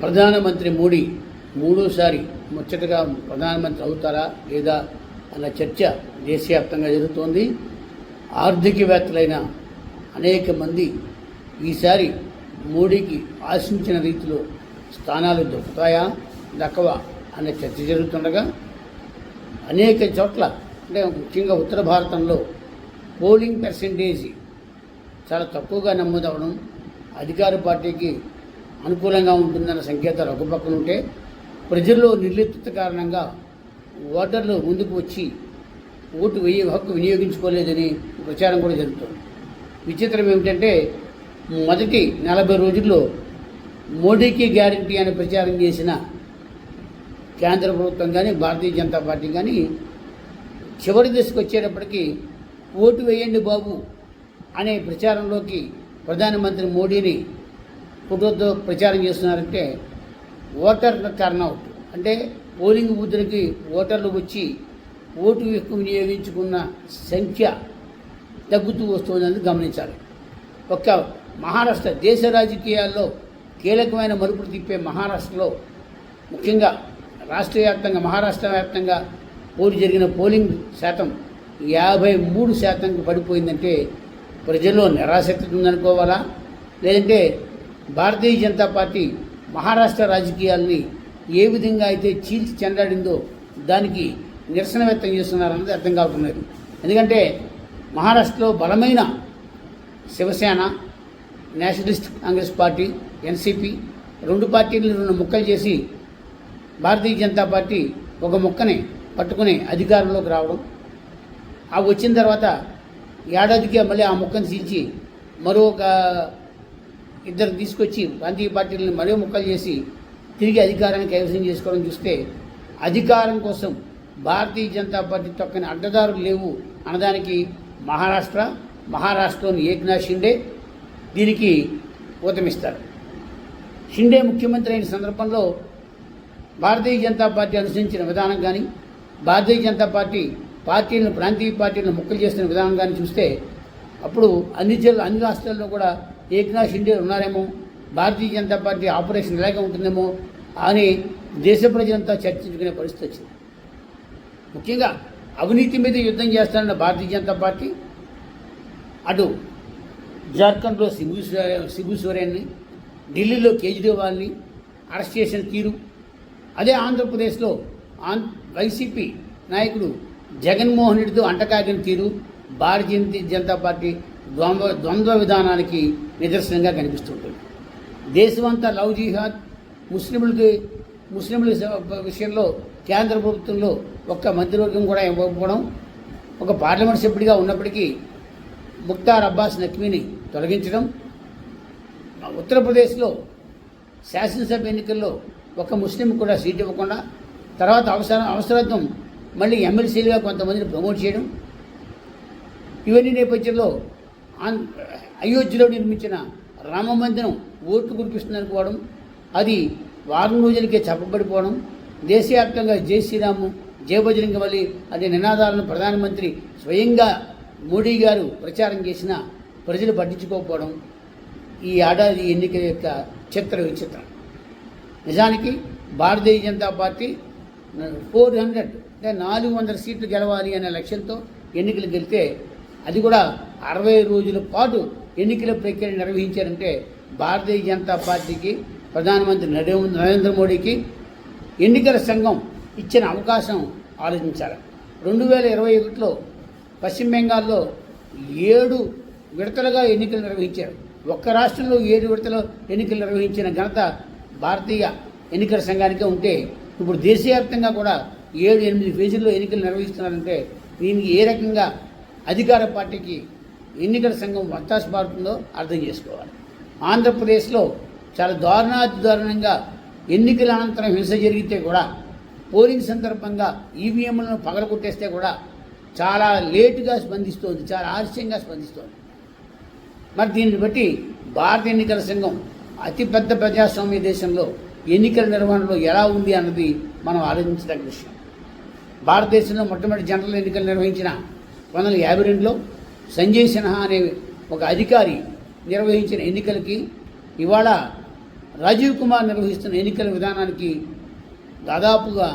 ప్రధానమంత్రి మోడీ మూడోసారి ముచ్చటగా ప్రధానమంత్రి అవుతారా లేదా అన్న చర్చ దేశవ్యాప్తంగా జరుగుతోంది. ఆర్థికవేత్తలైన అనేక మంది ఈసారి మోడీకి ఆశించిన రీతిలో స్థానాలు దొరుకుతాయా దక్కవా అనే చర్చ జరుగుతుండగా అనేక చోట్ల అంటే ముఖ్యంగా ఉత్తర భారతంలో పోలింగ్ పర్సంటేజ్ చాలా తక్కువగా నమోదవడం అధికార పార్టీకి అనుకూలంగా ఉంటుందన్న సంకేతాలు ఒక పక్కన ఉంటే ప్రజల్లో నిర్లిప్త కారణంగా ఓటర్లు ముందుకు వచ్చి ఓటు వెయ్యి హక్కు వినియోగించుకోలేదని ప్రచారం కూడా జరుగుతుంది. విచిత్రం ఏమిటంటే మొదటి నలభై రోజుల్లో మోడీకి గ్యారంటీ అని ప్రచారం చేసిన కేంద్ర ప్రభుత్వం కానీ భారతీయ జనతా పార్టీ కానీ చివరి దశకు వచ్చేటప్పటికీ ఓటు వేయండి బాబు అనే ప్రచారంలోకి ప్రధానమంత్రి మోడీని ఫోటోతో ప్రచారం చేస్తున్నారంటే ఓటర్ టర్నౌట్. అంటే పోలింగ్ బూత్లకి ఓటర్లు వచ్చి ఓటు ఎక్కువ వినియోగించుకున్న సంఖ్య తగ్గుతూ వస్తుందని గమనించాలి. ఒక్క మహారాష్ట్ర దేశ రాజకీయాల్లో కీలకమైన మలుపులు తిప్పే మహారాష్ట్రలో ముఖ్యంగా రాష్ట్ర వ్యాప్తంగా మహారాష్ట్ర వ్యాప్తంగా పోటీ జరిగిన పోలింగ్ శాతం యాభై మూడు శాతంకి పడిపోయిందంటే ప్రజల్లో నిరాసక్తి ఉందనుకోవాలా లేదంటే భారతీయ జనతా పార్టీ మహారాష్ట్ర రాజకీయాల్ని ఏ విధంగా అయితే చీల్చి చెండాడిందో దానికి నిరసన వ్యక్తం చేస్తున్నారన్నది అర్థం కావట్లేదు. ఎందుకంటే మహారాష్ట్రలో బలమైన Shiv Sena Nationalist Congress Party NCP రెండు పార్టీలు రెండు ముక్కలు చేసి భారతీయ జనతా పార్టీ ఒక ముక్కని పట్టుకుని అధికారంలోకి రావడం ఆ వచ్చిన తర్వాత ఏడాదికే మళ్ళీ ఆ ముక్కను చీల్చి మరో ఒక ఇద్దరు తీసుకొచ్చి ప్రాంతీయ పార్టీలను మరో ముక్కలు చేసి తిరిగి అధికారాన్ని కైవసం చేసుకోవడం చూస్తే అధికారం కోసం భారతీయ జనతా పార్టీ తొక్కని అడ్డదారులు లేవు అనడానికి మహారాష్ట్ర మహారాష్ట్రలోని ఏక్నాథ్ షిండే దీనికి ఊతమిస్తారు. షిండే ముఖ్యమంత్రి అయిన సందర్భంలో భారతీయ జనతా పార్టీ అనుసరించిన విధానం కానీ భారతీయ జనతా పార్టీ పార్టీలను ప్రాంతీయ పార్టీలను ముక్కలు చేస్తున్న విధానం కానీ చూస్తే అప్పుడు అన్ని జిల్లా అన్ని రాష్ట్రాల్లో కూడా ఏక్నాథ్ షిండే ఉన్నారేమో? భారతీయ జనతా పార్టీ ఆపరేషన్ ఇలాగే ఉంటుందేమో అని దేశ ప్రజలంతా చర్చించుకునే పరిస్థితి వచ్చింది. ముఖ్యంగా అవినీతి మీద యుద్ధం చేస్తానన్న భారతీయ జనతా పార్టీ అటు జార్ఖండ్లో శిబు శిబు సోరెన్ని ఢిల్లీలో కేజ్రీవాల్ని అరెస్ట్ చేసిన తీరు అదే ఆంధ్రప్రదేశ్లో ఆన్ వైసీపీ నాయకుడు జగన్మోహన్ రెడ్డితో అంటకాగిన తీరు భారతీయ జనతా పార్టీ ద్వంద్వ ద్వంద్వ విధానానికి నిదర్శనంగా కనిపిస్తుంటుంది. దేశమంతా లవ్ జిహాద్ ముస్లింలకి ముస్లింల విషయంలో కేంద్ర ప్రభుత్వంలో ఒక్క మంత్రివర్గం కూడా ఇవ్వకపోవడం ఒక పార్లమెంట్ సభ్యుడిగా ఉన్నప్పటికీ ముక్తార్ అబ్బాస్ నక్వీని తొలగించడం ఉత్తరప్రదేశ్లో శాసనసభ ఎన్నికల్లో ఒక ముస్లిం కూడా సీట్ ఇవ్వకుండా తర్వాత అవసరం అవసరత్వం మళ్ళీ ఎమ్మెల్సీలుగా కొంతమందిని ప్రమోట్ చేయడం ఇవన్నీ నేపథ్యంలో అయోధ్యలో నిర్మించిన రామ మందిరం ఓట్లు కురిపిస్తుందనుకోవడం అది వారం రోజులకే చెప్పబడిపోవడం దేశవ్యాప్తంగా జై శ్రీరాము జై బజరంగ అనే నినాదాలను ప్రధానమంత్రి స్వయంగా మోడీ గారు ప్రచారం చేసిన ప్రజలు పట్టించుకోకపోవడం ఈ ఏడాది ఎన్నికల యొక్క చిత్ర విచిత్రం. నిజానికి Bharatiya Janata Party four hundred అంటే నాలుగు వందల సీట్లు గెలవాలి అనే లక్ష్యంతో ఎన్నికలు గెలితే అది కూడా అరవై రోజుల పాటు ఎన్నికల ప్రక్రియ నిర్వహించారంటే భారతీయ జనతా పార్టీకి ప్రధానమంత్రి నరేంద్ర నరేంద్ర మోడీకి ఎన్నికల సంఘం ఇచ్చిన అవకాశం ఆలోచించాలి. రెండు వేల ఇరవై ఒకటిలో పశ్చిమ బెంగాల్లో ఏడు విడతలుగా ఎన్నికలు నిర్వహించారు. ఒక్క రాష్ట్రంలో ఏడు విడతలు ఎన్నికలు నిర్వహించిన ఘనత భారతీయ ఎన్నికల సంఘానికే ఉంటే ఇప్పుడు దేశవ్యాప్తంగా కూడా ఏడు ఎనిమిది ఫేజుల్లో ఎన్నికలు నిర్వహిస్తున్నారంటే దీనికి ఏ రకంగా అధికార పార్టీకి ఎన్నికల సంఘం వత్తాసు పారుతుందో అర్థం చేసుకోవాలి. ఆంధ్రప్రదేశ్లో చాలా దారుణాతి దారుణంగా ఎన్నికల అనంతరం హింస జరిగితే కూడా పోలింగ్ సందర్భంగా ఈవీఎంలను పగలగొట్టేస్తే కూడా చాలా లేటుగా స్పందిస్తోంది చాలా ఆలస్యంగా స్పందిస్తోంది. మరి దీన్ని బట్టి భారత ఎన్నికల సంఘం అతిపెద్ద ప్రజాస్వామ్య దేశంలో ఎన్నికల నిర్వహణలో ఎలా ఉంది అన్నది మనం ఆలోచించదగ్గ విషయం. భారతదేశంలో మొట్టమొదటి జనరల్ ఎన్నికలు నిర్వహించిన పంతొమ్మిది వందల యాభై రెండులో సంజయ్ సిన్హా అనే ఒక అధికారి నిర్వహించిన ఎన్నికలకి ఇవాళ రాజీవ్ కుమార్ నిర్వహిస్తున్న ఎన్నికల విధానానికి దాదాపుగా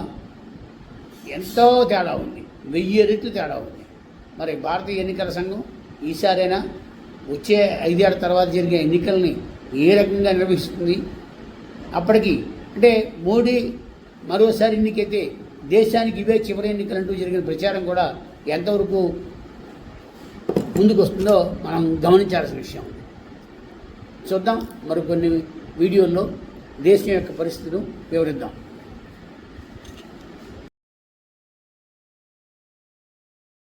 ఎంతో తేడా ఉంది. వెయ్యి రెట్లు తేడా ఉంది. మరి భారతీయ ఎన్నికల సంఘం ఈసారైనా వచ్చే ఐదేళ్ళ తర్వాత జరిగే ఎన్నికల్ని ఏ రకంగా నిర్వహిస్తుంది? అప్పటికి అంటే మోడీ మరోసారి ఎన్నికైతే దేశానికి ఇవే చివరి ఎన్నికలంటూ జరిగిన ప్రచారం కూడా ఎంతవరకు ముందుకు వస్తుందో మనం గమనించాల్సిన విషయం. చూద్దాం మరికొన్ని వీడియోల్లో దేశం యొక్క పరిస్థితులు వివరిద్దాం.